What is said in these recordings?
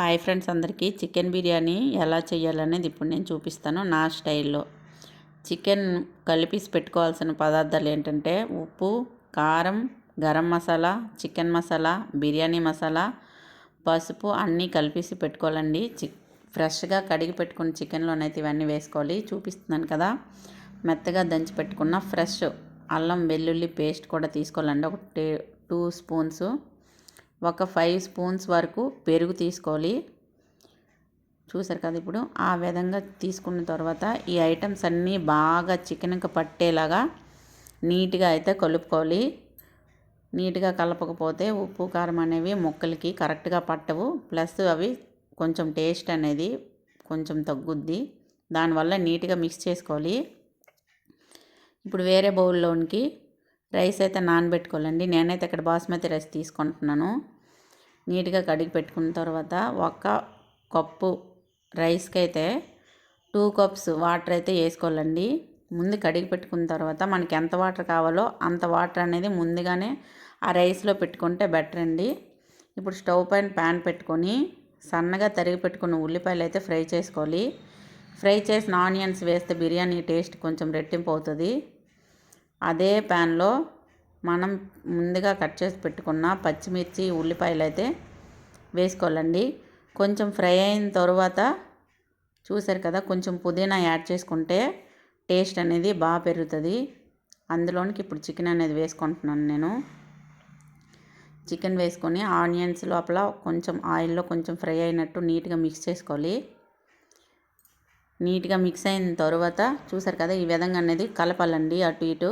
Hi friends అందరికీ. Chicken biryani ఎలా చేయాలనేది ఇప్పుడు నేను చూపిస్తాను నా స్టైల్లో. చికెన్ కలిపి పెట్టుకోవాల్సిన పదార్థాలు ఏంటంటే ఉప్పు కారం గరం మసాలా చికెన్ మసాలా బిర్యానీ మసాలా పసుపు అన్నీ కలిపేసి పెట్టుకోవాలండి. చి ఫ్రెష్గా కడిగి పెట్టుకున్న చికెన్లోనైతే ఇవన్నీ వేసుకోవాలి. చూపిస్తున్నాను కదా. మెత్తగా దంచి పెట్టుకున్న ఫ్రెష్ అల్లం వెల్లుల్లి పేస్ట్ కూడా తీసుకోవాలండి. ఒక టూ స్పూన్స్ ఒక ఫైవ్ స్పూన్స్ వరకు పెరుగు తీసుకోవాలి. చూసారు కదా ఇప్పుడు? ఆ విధంగా తీసుకున్న తర్వాత ఈ ఐటమ్స్ అన్నీ బాగా చికెన్కి పట్టేలాగా నీట్గా అయితే కలుపుకోవాలి. నీట్గా కలపకపోతే ఉప్పు కారం అనేవి ముక్కలకి కరెక్ట్గా పట్టవు. ప్లస్ అవి కొంచెం టేస్ట్ అనేది కొంచెం తగ్గుద్ది. దానివల్ల నీట్గా మిక్స్ చేసుకోవాలి. ఇప్పుడు వేరే బౌల్లోనికి రైస్ అయితే నానబెట్టుకోవాలండి. నేనైతే ఇక్కడ బాస్మతి రైస్ తీసుకుంటున్నాను. నీట్గా కడిగి పెట్టుకున్న తర్వాత ఒక కప్పు రైస్కి అయితే టూ కప్స్ వాటర్ అయితే వేసుకోవాలండి. ముందు కడిగి పెట్టుకున్న తర్వాత మనకి ఎంత వాటర్ కావాలో అంత వాటర్ అనేది ముందుగానే ఆ రైస్లో పెట్టుకుంటే బెటర్ అండి. ఇప్పుడు స్టవ్ పైన ప్యాన్ పెట్టుకొని సన్నగా తరిగి పెట్టుకున్న ఉల్లిపాయలు అయితే ఫ్రై చేసుకోవాలి. ఫ్రై చేసిన ఆనియన్స్ వేస్తే బిర్యానీ టేస్ట్ కొంచెం రెట్టింపు అవుతుంది. అదే ప్యాన్లో మనం ముందుగా కట్ చేసి పెట్టుకున్న పచ్చిమిర్చి ఉల్లిపాయలు అయితే వేసుకోవాలండి. కొంచెం ఫ్రై అయిన తర్వాత చూసారు కదా కొంచెం పుదీనా యాడ్ చేసుకుంటే టేస్ట్ అనేది బాగా పెరుగుతుంది. అందులోనికి ఇప్పుడు చికెన్ అనేది వేసుకుంటున్నాను నేను. చికెన్ వేసుకొని ఆనియన్స్ లోపల కొంచెం ఆయిల్లో కొంచెం ఫ్రై అయినట్టు నీట్గా మిక్స్ చేసుకోవాలి. నీట్గా మిక్స్ అయిన తర్వాత చూసారు కదా ఈ విధంగా అనేది కలపాలండి అటు ఇటు.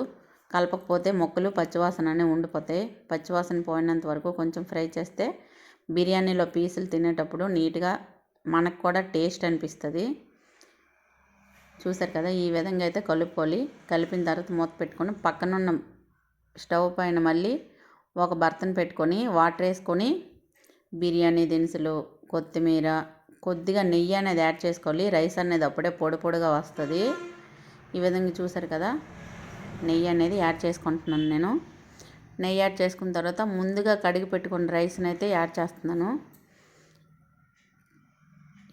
కలపకపోతే మొక్కలు పచ్చివాసన ఉండిపోతాయి. పచ్చివాసన పోయినంత వరకు కొంచెం ఫ్రై చేస్తే బిర్యానీలో పీసులు తినేటప్పుడు నీట్గా మనకు కూడా టేస్ట్ అనిపిస్తుంది. చూసారు కదా ఈ విధంగా అయితే కలుపుకోవాలి. కలిపిన తర్వాత మూత పెట్టుకొని పక్కనున్న స్టవ్ పైన మళ్ళీ ఒక బర్తన్ పెట్టుకొని వాటర్ వేసుకొని బిర్యానీ దినుసులు కొత్తిమీర కొద్దిగా నెయ్యి అనేది యాడ్ చేసుకోవాలి. రైస్ అనేది అప్పుడే పొడి పొడిగా వస్తుంది. ఈ విధంగా చూసారు కదా నెయ్యి అనేది యాడ్ చేసుకుంటున్నాను నేను. నెయ్యి యాడ్ చేసుకున్న తర్వాత ముందుగా కడిగి పెట్టుకున్న రైస్ని అయితే యాడ్ చేస్తున్నాను.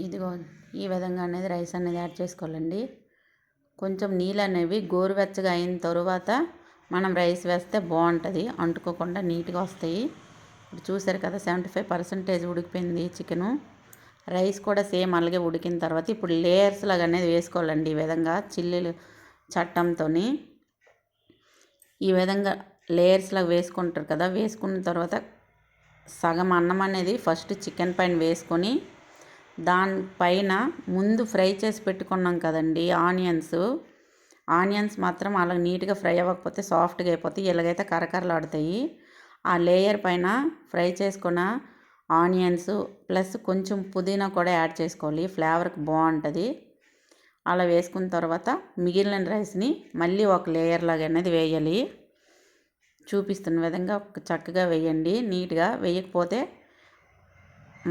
ఇదిగో ఈ విధంగా అనేది రైస్ అనేది యాడ్ చేసుకోవాలండి. కొంచెం నీళ్ళు అనేవి గోరువెచ్చగా అయిన తర్వాత మనం రైస్ వేస్తే బాగుంటుంది. అంటుకోకుండా నీట్గా వస్తాయి. ఇప్పుడు చూసారు కదా సెవెంటీ ఫైవ్ పర్సెంటేజ్ ఉడికిపోయింది చికెను. రైస్ కూడా సేమ్ అలాగే ఉడికిన తర్వాత ఇప్పుడు లేయర్స్ లాగా అనేది వేసుకోవాలండి ఈ విధంగా చిల్లీలు చట్టంతో ఈ విధంగా లేయర్స్లా వేసుకుంటారు కదా వేసుకున్న తర్వాత సగం అన్నం అనేది ఫస్ట్ చికెన్ పైన వేసుకొని దానిపైన ముందు ఫ్రై చేసి పెట్టుకున్నాం కదండి ఆనియన్స్. ఆనియన్స్ మాత్రం అలా నీట్గా ఫ్రై అవ్వకపోతే సాఫ్ట్గా అయిపోతాయి ఇలాగైతే కరకరలాడుతాయి ఆ లేయర్ పైన ఫ్రై చేసుకున్న ఆనియన్స్ ప్లస్ కొంచెం పుదీనా కూడా యాడ్ చేసుకోవాలి ఫ్లేవర్కి బాగుంటుంది. అలా వేసుకున్న తర్వాత మిగిలిన రైస్ని మళ్ళీ ఒక లేయర్ లాగా అనేది వేయాలి. చూపిస్తున్న విధంగా చక్కగా వేయండి. నీట్గా వేయకపోతే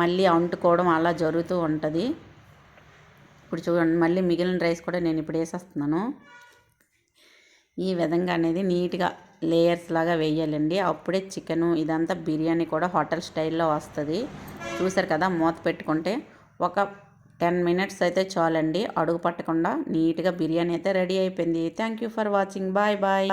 మళ్ళీ అంటుకోవడం అలా జరుగుతూ ఉంటుంది. ఇప్పుడు చూడండి మళ్ళీ మిగిలిన రైస్ కూడా నేను ఇప్పుడు వేసేస్తున్నాను. ఈ విధంగా అనేది నీట్గా లేయర్స్ లాగా వేయాలండి. అప్పుడే చికెను ఇదంతా బిర్యానీ కూడా హోటల్ స్టైల్లో వస్తుంది. చూసారు కదా మూత పెట్టుకుంటే ఒక టెన్ మినిట్స్ అయితే చాలండి. అడుగు పట్టకుండా నీట్గా బిర్యానీ అయితే రెడీ అయిపోయింది. Thank you for watching bye bye